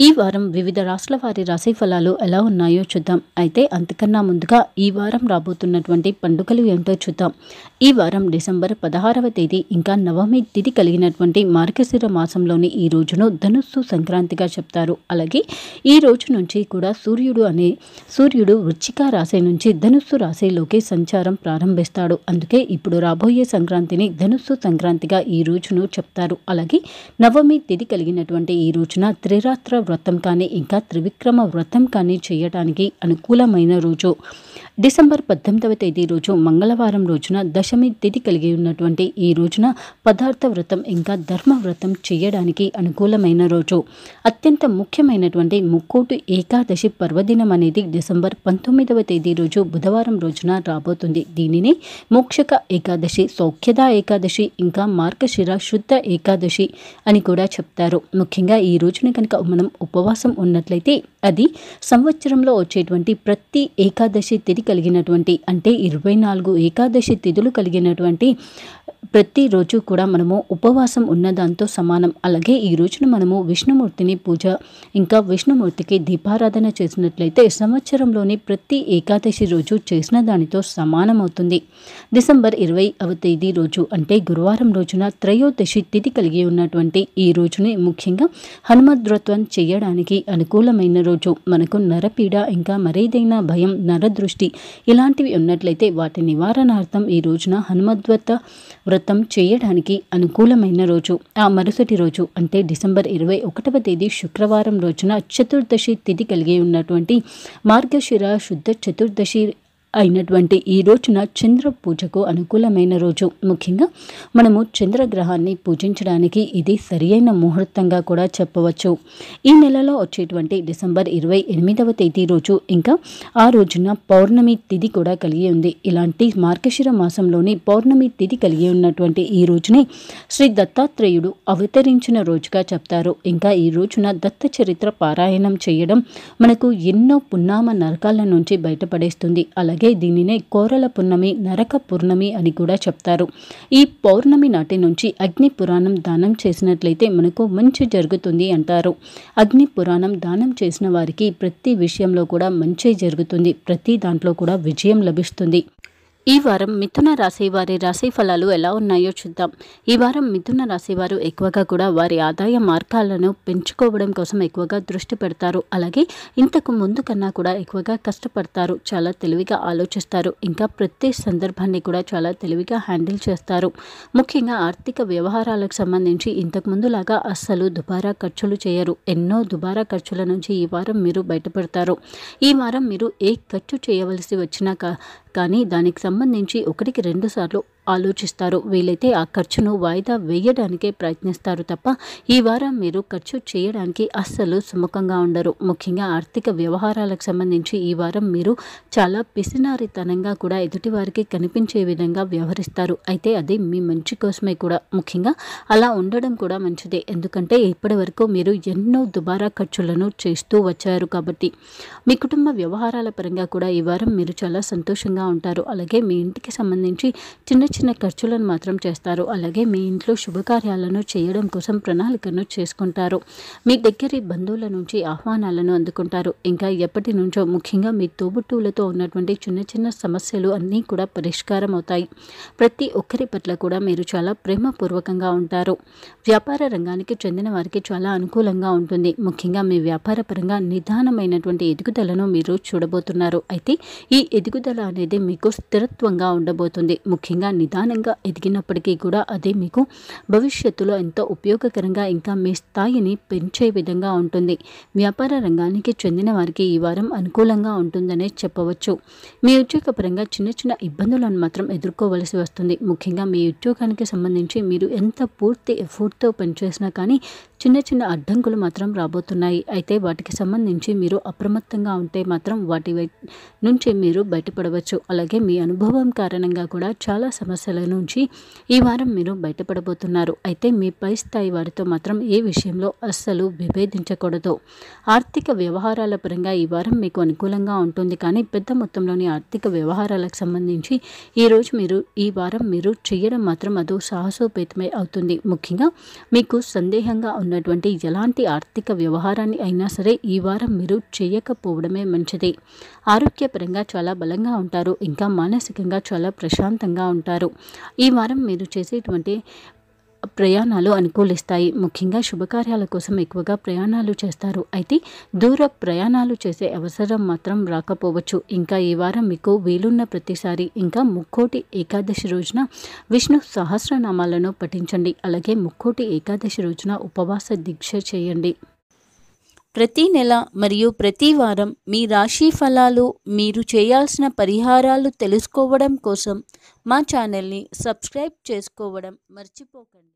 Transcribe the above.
ఈ వారం వివిధ రాష్ట్రాల వారి రాశి ఫలాలు ఎలా ఉన్నాయో చూద్దాం. అయితే అంతకన్నా ముందుగా ఈ వారం రాబోతున్నటువంటి పండుగలు ఏంటో చూద్దాం. ఈ వారం డిసెంబర్ పదహారవ తేదీ ఇంకా నవమి తిథి కలిగినటువంటి మార్గశిర మాసంలోని ఈ రోజును ధనుస్సు సంక్రాంతిగా చెప్తారు. అలాగే ఈ రోజు నుంచి కూడా సూర్యుడు అనే సూర్యుడు వృచ్చిక రాశి నుంచి ధనుస్సు రాశిలోకి సంచారం ప్రారంభిస్తాడు. అందుకే ఇప్పుడు రాబోయే సంక్రాంతిని ధనుస్సు సంక్రాంతిగా ఈ రోజును చెప్తారు. అలాగే నవమి తిథి కలిగినటువంటి ఈ రోజున త్రిరాత్ర వ్రతం కానీ ఇంకా త్రివిక్రమ వ్రతం కానీ చేయడానికి అనుకూలమైన రోజు. డిసెంబర్ పద్దెనిమిదవ తేదీ రోజు మంగళవారం రోజున దశమి తిథి కలిగి ఉన్నటువంటి ఈ రోజున పదార్థ వ్రతం ఇంకా ధర్మ వ్రతం చేయడానికి అనుకూలమైన రోజు. అత్యంత ముఖ్యమైనటువంటి ముక్కోటి ఏకాదశి పర్వదినం అనేది డిసెంబర్ పంతొమ్మిదవ తేదీ రోజు బుధవారం రోజున రాబోతుంది. దీనిని మోక్షక ఏకాదశి సౌఖ్యద ఏకాదశి ఇంకా మార్గశిర శుద్ధ ఏకాదశి అని కూడా చెప్తారు. ముఖ్యంగా ఈ రోజున కనుక మనం ఉపవాసం ఉన్నట్లయితే అది సంవత్సరంలో వచ్చేటువంటి ప్రతి ఏకాదశి తిథి కలిగినటువంటి అంటే ఇరవై నాలుగు ఏకాదశి తిథులు కలిగినటువంటి ప్రతిరోజు కూడా మనము ఉపవాసం ఉన్న దాంతో సమానం. అలాగే ఈ రోజున మనము విష్ణుమూర్తిని పూజ ఇంకా విష్ణుమూర్తికి దీపారాధన చేసినట్లయితే సంవత్సరంలోని ప్రతి ఏకాదశి రోజు చేసిన దానితో సమానమవుతుంది. డిసెంబర్ ఇరవై అవ తేదీ రోజు అంటే గురువారం రోజున త్రయోదశి తిథి కలిగి ఉన్నటువంటి ఈ రోజుని ముఖ్యంగా హనుమద్వ్రతం చేయడానికి అనుకూలమైన రోజు. మనకు నరపీడ ఇంకా మరేదైనా భయం నరదృష్టి ఇలాంటివి ఉన్నట్లయితే వాటి నివారణార్థం ఈ రోజున హనుమద్వత వ్రతం చేయడానికి అనుకూలమైన రోజు. ఆ మరుసటి రోజు అంటే డిసెంబర్ ఇరవై ఒకటవ తేదీ శుక్రవారం రోజున చతుర్దశి తిథి కలిగి ఉన్నటువంటి మార్గశిర శుద్ధ చతుర్దశి అయినటువంటి ఈ రోజున చంద్ర పూజకు అనుకూలమైన రోజు. ముఖ్యంగా మనము చంద్రగ్రహాన్ని పూజించడానికి ఇది సరియైన ముహూర్తంగా కూడా చెప్పవచ్చు. ఈ నెలలో వచ్చేటువంటి డిసెంబర్ ఇరవై ఎనిమిదవ తేదీ రోజు ఇంకా ఆ రోజున పౌర్ణమి తిథి కూడా కలిగి ఉంది. ఇలాంటి మార్గశిర మాసంలోని పౌర్ణమి తిథి కలిగి ఉన్నటువంటి ఈ రోజుని శ్రీ దత్తాత్రేయుడు అవతరించిన రోజుగా చెప్తారు. ఇంకా ఈ రోజున దత్త చరిత్ర పారాయణం చేయడం మనకు ఎన్నో పున్నామ నరకాల నుంచి బయటపడేస్తుంది. అలాగే దీనినే కోరల పూర్ణమి నరక పూర్ణమి అని కూడా చెప్తారు. ఈ పౌర్ణమి నాటి నుంచి అగ్ని పురాణం దానం చేసినట్లయితే మనకు మంచి జరుగుతుంది అంటారు. అగ్ని పురాణం దానం చేసిన వారికి ప్రతి విషయంలో కూడా మంచి జరుగుతుంది. ప్రతి దాంట్లో కూడా విజయం లభిస్తుంది. ఈ వారం మిథున రాశి వారి రాశి ఫలాలు ఎలా ఉన్నాయో చూద్దాం. ఈ వారం మిథున రాశి వారు ఎక్కువగా కూడా వారి ఆదాయ మార్గాలను పెంచుకోవడం కోసం ఎక్కువగా దృష్టి పెడతారు. అలాగే ఇంతకు ముందు కన్నా కూడా ఎక్కువగా కష్టపడతారు. చాలా తెలివిగా ఆలోచిస్తారు. ఇంకా ప్రతి సందర్భాన్ని కూడా చాలా తెలివిగా హ్యాండిల్ చేస్తారు. ముఖ్యంగా ఆర్థిక వ్యవహారాలకు సంబంధించి ఇంతకు ముందులాగా అస్సలు దుబారా ఖర్చులు చేయరు. ఎన్నో దుబారా ఖర్చుల నుంచి ఈ వారం మీరు బయటపడతారు. ఈ వారం మీరు ఏ ఖర్చు చేయవలసి వచ్చినా కా- కానీ దానికి సంబంధించి ఒకటికి రెండు సార్లు ఆలోచిస్తారు. వీలైతే ఆ ఖర్చును వాయిదా వేయడానికే ప్రయత్నిస్తారు తప్ప ఈ వారం మీరు ఖర్చు చేయడానికి అస్సలు సుముఖంగా ఉండరు. ముఖ్యంగా ఆర్థిక వ్యవహారాలకు సంబంధించి ఈ వారం మీరు చాలా పిసినారితనంగా కూడా ఎదుటి వారికి కనిపించే విధంగా వ్యవహరిస్తారు. అయితే అది మీ మంచి కోసమే కూడా. ముఖ్యంగా అలా ఉండడం కూడా మంచిదే. ఎందుకంటే ఇప్పటి వరకు మీరు ఎన్నో దుబారా ఖర్చులను చేస్తూ వచ్చారు కాబట్టి. మీ కుటుంబ వ్యవహారాల పరంగా కూడా ఈ వారం మీరు చాలా సంతోషంగా ఉంటారు. అలాగే మీ ఇంటికి సంబంధించి చిన్న చిన్న ఖర్చులను మాత్రం చేస్తారు. అలాగే మీ ఇంట్లో శుభకార్యాలను చేయడం కోసం ప్రణాళికను చేసుకుంటారు. మీ దగ్గరి బంధువుల నుంచి ఆహ్వానాలను అందుకుంటారు. ఇంకా ఎప్పటి నుంచో ముఖ్యంగా మీ తోబుట్టువులతో ఉన్నటువంటి చిన్న చిన్న సమస్యలు అన్నీ కూడా పరిష్కారం అవుతాయి. ప్రతి ఒక్కరి పట్ల కూడా మీరు చాలా ప్రేమపూర్వకంగా ఉంటారు. వ్యాపార రంగానికి చెందిన వారికి చాలా అనుకూలంగా ఉంటుంది. ముఖ్యంగా మీ వ్యాపార పరంగా నిదానమైనటువంటి ఎదుగుదలను మీరు చూడబోతున్నారు. అయితే ఈ ఎదుగుదల అనేది మీకు స్థిరత్వంగా ఉండబోతుంది. ముఖ్యంగా నిదానంగా ఎదిగినప్పటికీ కూడా అదే మీకు భవిష్యత్తులో ఎంతో ఉపయోగకరంగా ఇంకా మీ స్థాయిని పెంచే విధంగా ఉంటుంది. వ్యాపార రంగానికి చెందిన వారికి ఈ వారం అనుకూలంగా ఉంటుందనే చెప్పవచ్చు. మీ ఉద్యోగపరంగా చిన్న చిన్న ఇబ్బందులను మాత్రం ఎదుర్కోవలసి వస్తుంది. ముఖ్యంగా మీ ఉద్యోగానికి సంబంధించి మీరు ఎంత పూర్తి ఎఫర్ట్తో పనిచేసినా కానీ చిన్న చిన్న అడ్డంకులు మాత్రం రాబోతున్నాయి. అయితే వాటికి సంబంధించి మీరు అప్రమత్తంగా ఉంటే మాత్రం వాటి నుంచి మీరు బయటపడవచ్చు. అలాగే మీ అనుభవం కారణంగా కూడా చాలా సమస్యల నుంచి ఈ వారం మీరు బయటపడబోతున్నారు. అయితే మీ పై స్థాయి వారితో మాత్రం ఏ విషయంలో అస్సలు విభేదించకూడదు. ఆర్థిక వ్యవహారాల పరంగా ఈ వారం మీకు అనుకూలంగా ఉంటుంది. కానీ పెద్ద మొత్తంలోని ఆర్థిక వ్యవహారాలకు సంబంధించి ఈరోజు మీరు ఈ వారం మీరు చేయడం మాత్రం అదో సాహసోపేతమై అవుతుంది. ముఖ్యంగా మీకు సందేహంగా ఉన్న ఉన్నటువంటి ఎలాంటి ఆర్థిక వ్యవహారాన్ని అయినా సరే ఈ వారం మీరు చేయకపోవడమే మంచిది. ఆరోగ్యపరంగా చాలా బలంగా ఉంటారు. ఇంకా మానసికంగా చాలా ప్రశాంతంగా ఉంటారు. ఈ వారం మీరు చేసేటువంటి ప్రయాణాలు అనుకూలిస్తాయి. ముఖ్యంగా శుభకార్యాల కోసం ఎక్కువగా ప్రయాణాలు చేస్తారు. అయితే దూర ప్రయాణాలు చేసే అవసరం మాత్రం రాకపోవచ్చు. ఇంకా ఈ వారం మీకు వీలున్న ప్రతిసారి ఇంకా ముక్కోటి ఏకాదశి రోజున విష్ణు సహస్రనామాలను పఠించండి. అలాగే ముక్కోటి ఏకాదశి రోజున ఉపవాస దీక్ష చేయండి. ప్రతి నెల మరియు ప్రతి వారం మీ రాశి ఫలాలు మీరు చేయాల్సిన పరిహారాలు తెలుసుకోవడం కోసం మా ఛానల్ని సబ్స్క్రైబ్ చేసుకోవడం మర్చిపోకండి.